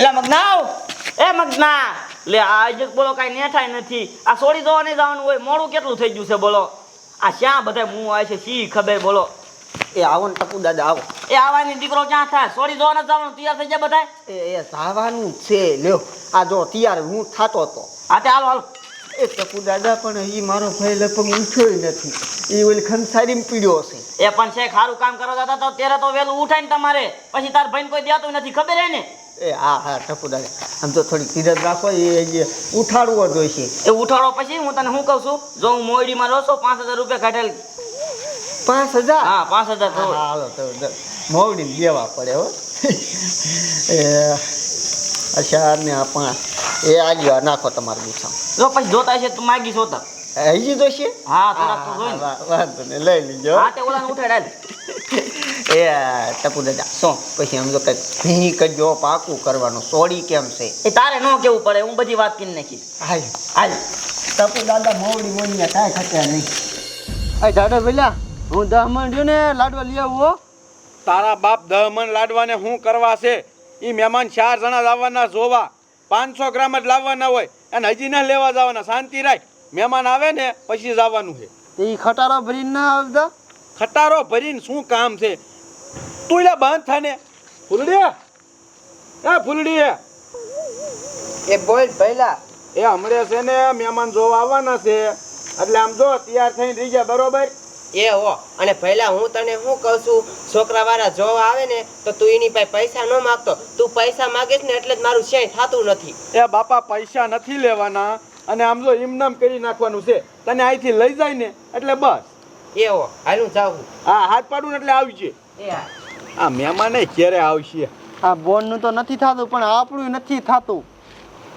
એલા મગનાવ? એ મગના! લે આજે બોલો કાંઈ નેઠાય નથી. આ સોડી જોવા નહીં જવાનું હોય મોડું કેટલું થઈ ગયું છે બોલો? આ શ્યાં બધા મું આવે છે સી ખબર બોલો? એ આવો ને ટપુ દાદા આવો. એ આવવાની દીકરો ક્યાં થાય? સોડી જોવા નથી જવાનું તૈયાર થઈ જાય બધા એ એ જવાનું છે લ્યો. આ જો તૈયાર હું થાતો હતો હા તે હાલો હાલો. એ ટપુ દાદા પણ એ મારો ભાઈ લગભગ ઉઠ્યો નથી. એ ઓલી ખંસારીમાં પીડ્યો હશે. એ પણ છે ખારું કામ કરો દાદા તો ત્યારે તો વહેલું ઉઠાય ને તમારે. પછી તાર ભાઈને કોઈ દેતું નથી ખબર હે ને? એ હા હા દાદા આમ તો થોડી ધીરજ રાખો એ ઉઠાડવો જોઈશે એ ઉઠાડો પછી હું તને શું કહું છું? જો હું મોયડીમાં રહો છો પાંચ હજાર રૂપિયા કાઢેલ. પાંચ હજાર? હા પાંચ હજાર હાલો તો મોવડીને દેવા પડે હો. એ અચ્છા ને આ પાંચ. એ આ નાખો તમારું ગુસ્સા જો પછી જોતા છે તું માગી જોતા. હજી તો હા થોડાક તો જોઈ ને. હા, વાંધો નહીં લઈ લીજો. હા તે ઓલાને ઉઠાડ એ ટપુ દાદા શું? પછી એમ તો કંઈક ભી કરજો પાકું કરવાનું સોડી કેમ છે? એ તારે ન કેવું પડે હું બધી વાત કરી નાખી હાલ. હાલ. ટપુ દાદા મોવડી મોની કાંઈ ખટ્યા નહીં. અય દાદા પેલા હું દહ મંડ્યો ને લાડવા લઈ આવું હો. તારા બાપ દહ મણ લાડવાને શું કરવા છે? એ મહેમાન ચાર જણા લાવવાના જોવા. પાંચસો ગ્રામ જ લાવવાના હોય. અને હજી ના લેવા જવાના. શાંતિ રાખ. મહેમાન આવે ને પછી જ આવવાનું છે. એ ખટારો ભરીને ના આવતા? ખટારો ભરીને શું કામ છે? તું એટલે બંધ થાને. ફૂલડી એ ફૂલડી એ બોલ પહેલા એ હમણે છે ને મહેમાન જોવા આવવાના છે. એટલે આમ જો તૈયાર થઈને રહી ગયા બરોબર? એ હો અને પહેલા હું તને શું કહું છું? છોકરા વાળા જોવા આવે ને તો તું એની પાસે પૈસા ન માગતો. તું પૈસા માગીશ ને એટલે જ મારું શેય થતું નથી. એ બાપા પૈસા નથી લેવાના. અને આમ જો ઇમનામ કરી નાખવાનું છે. તને અહીંથી લઈ જાય ને એટલે બસ. એ હો હાલ હું જાઉં. હા હાથ પાડું ને એટલે આવજે એ હા. આ મહેમાન ક્યારે આવશે? આ બોનનું તો નથી થતું પણ આપણું નથી થતું.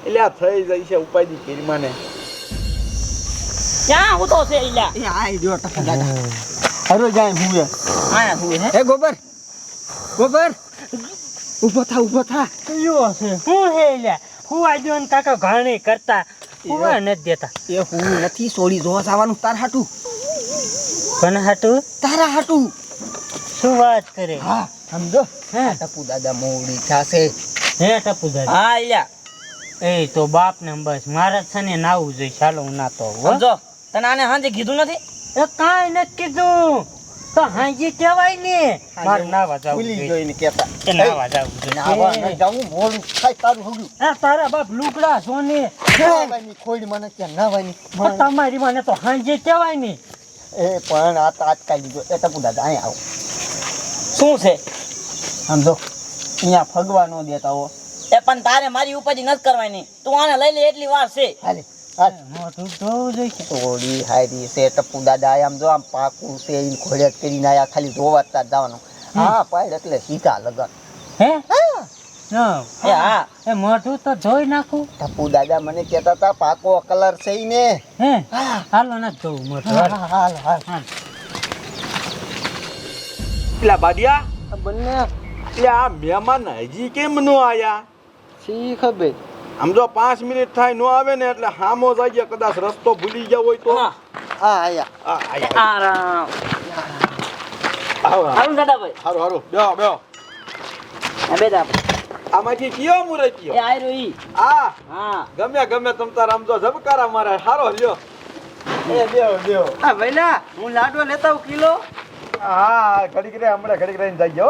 એટલે આ થઈ જાય છે ઉપાધિ કિરમાને. ક્યાં હું તો છે ઇલા એ આઈ જો ટકા દાદા. અરે જાય હું એ. આયા હું હે? ગોબર? ગોબર? ઊભો થા ઊભો થા. કયો છે હું હે ઇલા હું આજો ને કાકા ઘાણી કરતા. હુવા નથી દેતા. એ હું નથી સોડી જોવા જવાનું તાર હાટું. કન હાટું? તારા હાટું. શું વાત કરે? હા સમજો. હે? ટપુ દાદા મોડી થાશે. હે ટપુ દાદા? હા ઈલા એ તો બાપ ને બસ. મારા છે ને નાવું જોઈએ. ચાલો હું નાતો સમજો. તને આને હાંજે કીધું નથી? એ કાંઈ નથી કીધું. તો હાજી કહેવાય ને. મારું નાવા જાવ ભૂલી જોઈને કેતા એ નાવા જાવું નાવા ન જાવું મોડું થાય તારું હગું. આ તારા બાપ લુગડા સોને નાવાની ખોડી મને કે નાવાની મને- તમારી મને તો હાજી કહેવાય ને. એ પણ આ તાત કાઢી જો એ ટપુ દાદા અહીં આવો. શું છે? સમજો અહીંયા ફગવા ન દેતા હો. એ પણ તારે મારી ઉપાધિ નથી કરવાની. તું આને લઈ લે એટલી વાર છે. હાલે હાલ. મોઢું ધોવું જોઈએ થોડી હારી છે ટપુ દાદા આમ જો આમ પાકું છે એ ખોડિયાત કરીને આયા ખાલી જોવા જ જવાનું. હા પાડ એટલે સીધા લગન. હે? હા. એ મોઢું તો જોઈ નાખું. ટપુ દાદા મને કહેતા હતા પાકો કલર છે ને. હે? હાલો ના જોઉં મોઢું હાલ હાલ. હાલ. પેલા બાડિયા? બંને. એટલે આ મહેમાન હજી કેમ નો આયા? શી ખબર? આમ જો પાંચ મિનિટ થાય નો આવે ને એટલે હામો જાય કદાચ રસ્તો ભૂલી ગયા હોય તો. હા. હા આયા. આ, આયા. આરામ. આવો, આવો. હારું દાદાભાઈ. હારું હારું. બેહો બેહો. એ બેટા આમાંથી કયો મુરતિયો એ આયરો ઈ. આ? હા. ગમે ગમે તમ તાર આમ જો ઝબકારા મારે. હારો લ્યો. એ દેવ દેવ હા ભઈલા હું લાડવા લેતા હું કિલો? હા ઘડીક રે હમણાં ઘડીક રહીને જઈએ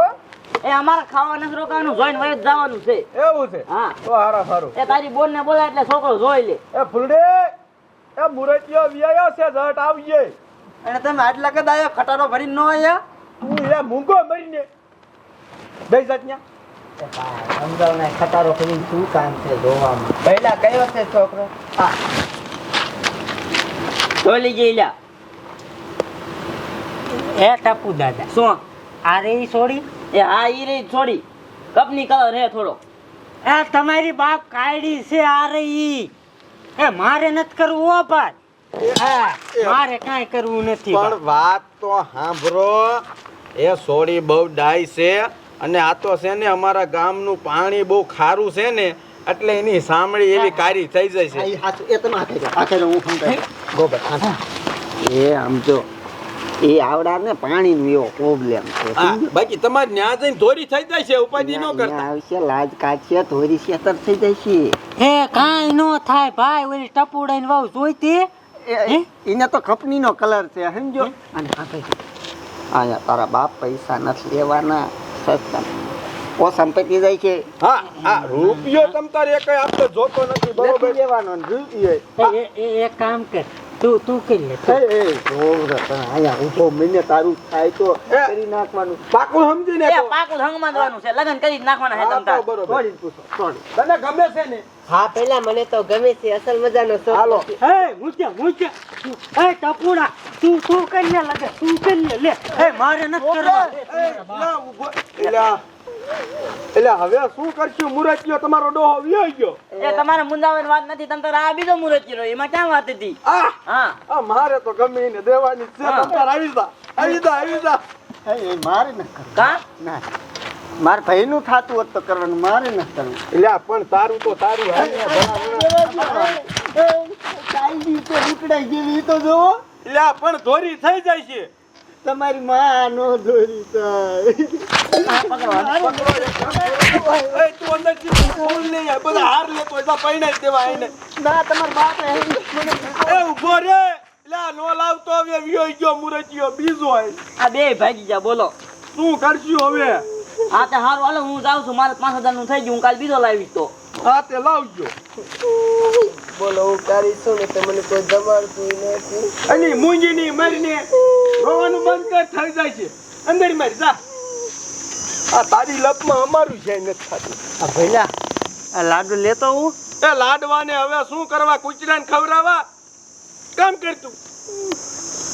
એ અમારે ખાવા નથી રોકાવાનું જોઈને વયે જવાનું છે. એવું છે? હા. તો હારા સારું એ તારી બોન ને બોલાય એટલે છોકરો જોઈ લે. એ ફૂલડે એ મુરતિયો વિયાયો છે જટ આવજે અને તમે આટલા કદ આયા ખટારો ભરીને ન આયા? તું એ મૂંગો મરીને. બેસ જાત ન્યા. ને ખટારો કરીને શું કામ છે જોવામાં? પહેલા કયો છે છોકરો? હા. જોઈ લીજે ઈલા. એ ટપુ દાદા. શું? આ રે છોડી? એ હા ઈ રહી છોડી. કપની કલર હે થોડો. એ તમારી બાપ કાયડી છે આ રહી એ મારે નથી કરવું હો ભાઈ. મારે કાંઈ કરવું નથી પણ વાત તો સાંભળો. એ સોડી બહુ ડાય છે અને આ તો છે ને અમારા ગામનું પાણી બહુ ખારું છે ને એટલે એની સાંભળી એવી કારી થઈ જાય છે. ઈ એ તમે હાથે. હાથે હું સમજાય ગોબર એ આમ જો. એ આવડા ને પાણીનો એવો પ્રોબ્લેમ છે હા બાકી તમારે ન્યા જઈને ધોરી થઈ જાય છે ઉપાધિ ન કરતા. આવશે લાજ કાઢશે ધોરી શેતર થઈ જાય છે હે કાંઈ નો થાય ભાઈ ઓલી ટપુડાઈને વાવ જોઈતી? એ- એને તો કંપનીનો કલર છે સમજો? અને આ ભાઈ. આયા તારા બાપ પૈસા નથી લેવાના સસ્તા ઓ સંપત્તિ જાય છે. હા હા રૂપિયો તમ તારે કઈ આપતો જોતો નથી બરોબર? લેવાનો રૂપિયો. એ એ- એ એક કામ કર. તું તું કરી લે? એ એ જોવ રે આયા ઊભો મને તારું થાય તો. કરી નાખવાનું. પાકું સમજીને એ પાકું હંગ જવાનું છે. લગન કરી જ નાખવાના છે તમતા તમ બરોબર. પૂછો તને ગમે છે ને? હા પેલા મને તો ગમે છે. અસલ મજાનો શોખ હાલો. હે મૂકે મૂકે એ ટપુડા તું તું કરી લે લગે? તું કરી લે? લે. એ મારે નથી કરવા. એ, ઊભો. ઊભો. એલા એલા હવે શું કરશું મુરતિયો તમારો ડોહો વ્યો ગયો એ તમારે મુંદાવાની વાત નથી તમ તાર આ બીજો મુરતિયો એમાં ક્યાં વાત હતી આ હા આ મારે તો ગમે એને દેવાની છે હા. તમ તાર આવી જા આવી જા આવી જા એ મારે ન કર કા ના મારે ભાઈનું થાતું હોત તો કરવાનું મારે ન કરવું એટલે પણ તારું તો તારું હાલ ને ભલા. તો ઉકળાઈ જેવી તો જોવો એટલે પણ ધોરી થઈ જાય છે તમારી માં નો દોરી ના તમારા બાપ એ ઊભો રે. નો લાવતો હવે વ્યો ગયો બીજો હોય. આ બે ભાગી જા બોલો. શું કરશું હવે? હા તે હારું હાલો હું જાઉં છું મારે પાંચ હજારનું થઈ ગયું હું કાલ બીજો લાવીશ તો. હા તે લાવજો. બોલો હું કરીશું ને તમને કોઈ જમાડતું નથી. અને મૂંગીની મરીને. રોવાનું બંધ કર થઈ જાય છે. અંદર મારી જા. આ તારી લપમાં અમારું છે નથી થતું. આ ભૈલા આ લાડુ લેતો હું? એ લાડવાને હવે શું કરવા કુચરાને ખવડાવવા? કામ કરતું